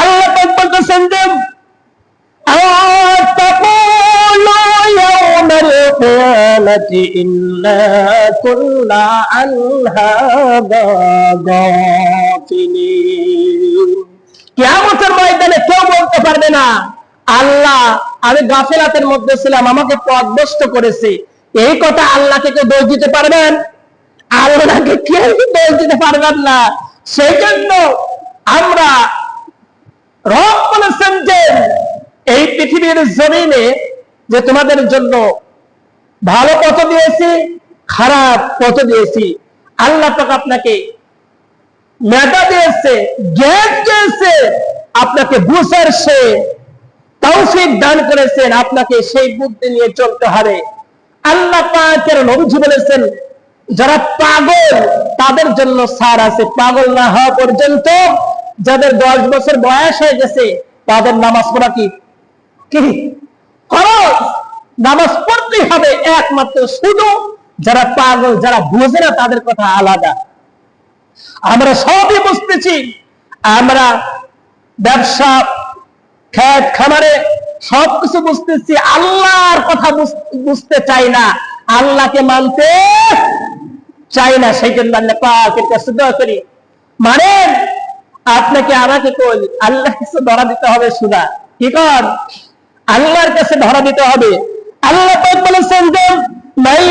আল্লাহ পাক বলতেছেন যে আল্লাহ, আমি গাফেলাতের মধ্যে ছিলাম, আমাকে পদভস্ত করেছে। এই কথা আল্লাহকে কেউ দোষ দিতে পারবেন? আল্লাহকে কেউ দোষ দিতে পারবেন না। সেই জন্য আমরা রব বলেছেন যে এই পৃথিবীর জমিনে যে তোমাদের জন্য ভালো পথ দিয়েছি, খারাপ পথ দিয়েছি, আল্লাহ পাক আপনাকে মেধা দিয়েছে, জ্ঞান দিয়েছে, আপনাকে বুঝার সে তৌফিক দান করেছেন, আপনাকে সেই বুদ্ধি নিয়ে চলতে হবে। আল্লাহ পাকের নবীজি বলেছেন, যারা পাগল, তাদের জন্য সার আছে। পাগল না হওয়া পর্যন্ত যাদের দশ বছর বয়স হয়ে গেছে, তাদের নামাজ পড়া কি? নামাজ পড়তে হবে একমাত্র শুধু। যারা পাগল, যারা বুঝে না তাদের কথা আলাদা। আমরা সবই বুঝতেছি, আমরা ব্যবসা, খেত, খামারে সবকিছু বুঝতেছি, আল্লাহর কথা বুঝ- বুঝতে চাই না। আল্লাহকে মানতে চাই না সেই জন্য আল্লাহ পাকের কাছে করি। মানে আপনাকে আমাকে কই আল্লাহ কাছে ধরা দিতে হবে সুদা কি কর আল্লাহর কাছে ধরা দিতে হবে আল্লাহ পাক বলেছেন যে من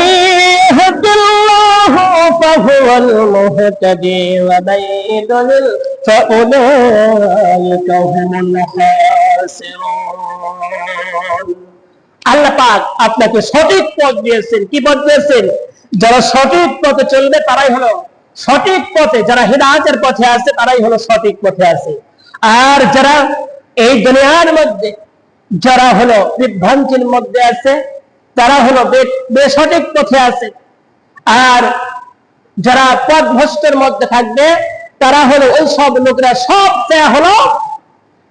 يهد الله فهو المهتدي ومن يضلل فأولئك هم الخاسرون আল্লাহ পাক আপনাকে সঠিক পথ দিয়েছেন কি পথ দিয়েছেন যারা সঠিক পথে চলবে তারাই হলো সঠিক পথে, যারা হেদায়তের পথে আছে, তারাই হলো সঠিক পথে আছে। আর যারা এই দুনিয়ার মধ্যে, যারা হলো বিভ্রান্তির মধ্যে আছে, তারা হলো বেসঠিক পথে আছে। আর যারা পথ ভ্রষ্টের মধ্যে থাকবে, তারা হলো ওই সব লোকরা সব হলো,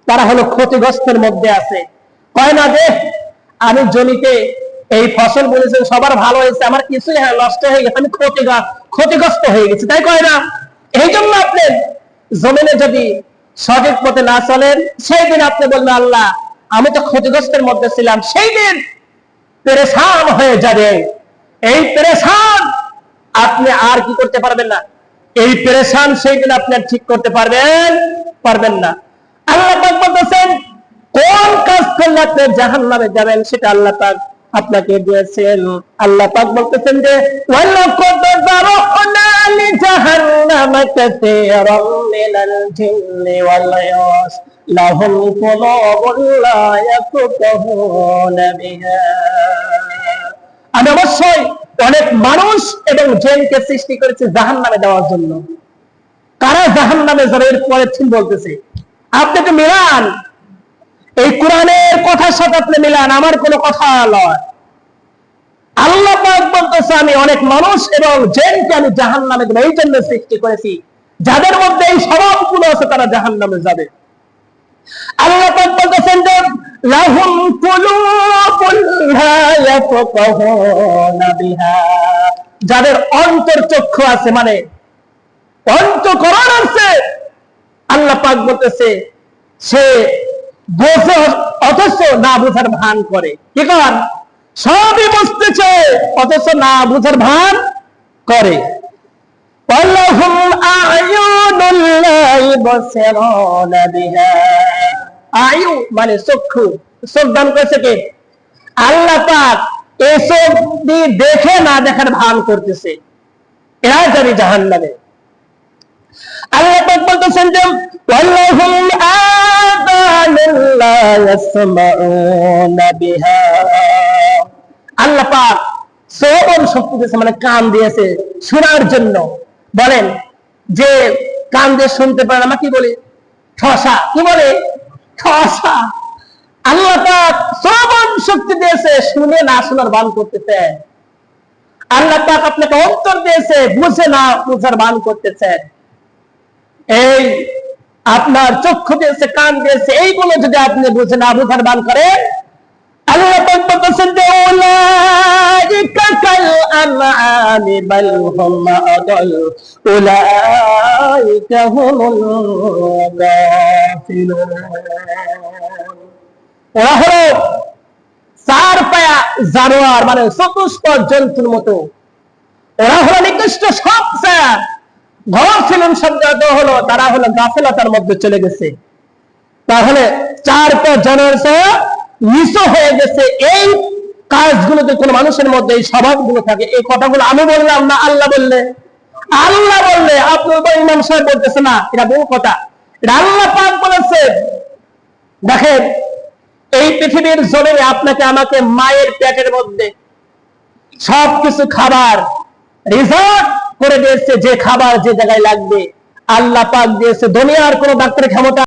তারা হলো ক্ষতিগ্রস্তের মধ্যে আছে। কয় না দেখ আমি জমিতে এই ফসল বলেছেন সবার ভালো হয়েছে, আমার কিছুই হ্যাঁ নষ্ট হয়ে গেছে, আমি ক্ষতিগ্রস্ত। ক্ষতিগ্রস্ত হয়ে গেছি, তাই কয় না? এই জন্য আপনি জমিনে যদি সঠিক পথে না চলেন, সেই দিন আপনি বলবেন, আল্লাহ, আমি তো ক্ষতিগ্রস্তের মধ্যে ছিলাম, সেই দিন পেরেশান হয়ে যাবে। এই পেরেশান আপনি আর কি করতে পারবেন না? এই পেরেশান সেই দিন আপনি ঠিক করতে পারবেন পারবেন না। আল্লাহ পাক বলতেছেন, কোন কাজ করলে আপনি জাহান নামে যাবেন, সেটা আল্লাহ পাক আপনাকে দিয়েছেন। আল্লাহ পাক বলতেছেন যে আমি অবশ্যই অনেক মানুষ এবং জেনকে সৃষ্টি করেছি জাহান নামে দেওয়ার জন্য। কারা জাহান নামে যারা এর পরে ঠিক বলতেছে। আপনি তো মিলান এই কোরআনের কথার সাথে আপনি মিলান, আমার কোনো কথা নয়। আল্লাহ বলতেছে, আমি অনেক মানুষ এবং জেনকে আমি জাহান নামে এই জন্য সৃষ্টি করেছি। যাদের মধ্যে এই স্বভাবগুলো আছে, তারা জাহান নামে যাবে। আল্লাহ বলতেছেন যে, লাহুম যাদের অন্তর চক্ষু আছে মানে অন্তকরণ আছে, আল্লাহ পাক বলতেছে, সে অথচ না ভান করে। কি কর সবই বুঝতেছে অথচ না ভান করে। আয়ু মানে চক্ষু। চোখ দান করেছে কে? আল্লাহ পাক এসব দেখে না দেখার ভান করতেছে। এরা জানি জাহান নামে আল্লাহ পাক বলতেছেন যে আল্লাহ পাক মানে কান দিয়েছে শোনার জন্য। বলেন, যে কান দিয়ে শুনতে পারে কি বলি? ঠসা। কি বলে? ঠসা। আল্লাহ পাক শ্রবণ শক্তি দিয়েছে, শুনে না শোনার বান করতেছেন আল্লাহ পাক আপনাকে অন্তর দিয়েছে, বুঝে না বুঝার বান করতেছেন এই আপনার চক্ষু দিয়েছে কান দিয়েছে এইগুলো যদি আপনি বুঝে না বুঝার বান করেন ওরা হলো চার পায়া জানোয়ার মানে চতুষ্পদ জন্তুর মতো। ওরা হলো নিকৃষ্ট সব চায়। ঘর ছিলেন শব্দ হলো, তারা হলো গাফেলতার মধ্যে চলে গেছে। তাহলে চার পাঁচ জনের নিচু হয়ে গেছে। এই কাজগুলো যে কোনো মানুষের মধ্যে, এই স্বভাবগুলো থাকে। এই কথাগুলো আমি বললাম না, আল্লাহ বললে। আল্লাহ বললে আপনার বা ইমাম সাহেব বলতেছে না, এটা বহু কথা। এটা আল্লাহ পাক বলেছে। দেখেন, এই পৃথিবীর জমিনে আপনাকে, আমাকে মায়ের পেটের মধ্যে সবকিছু খাবার রিজার্ভ করে দিয়েছে যে খাবার যে জায়গায় লাগবে। আল্লাহ পাক দিয়েছে দুনিয়ার কোনো ডাক্তারের ক্ষমতা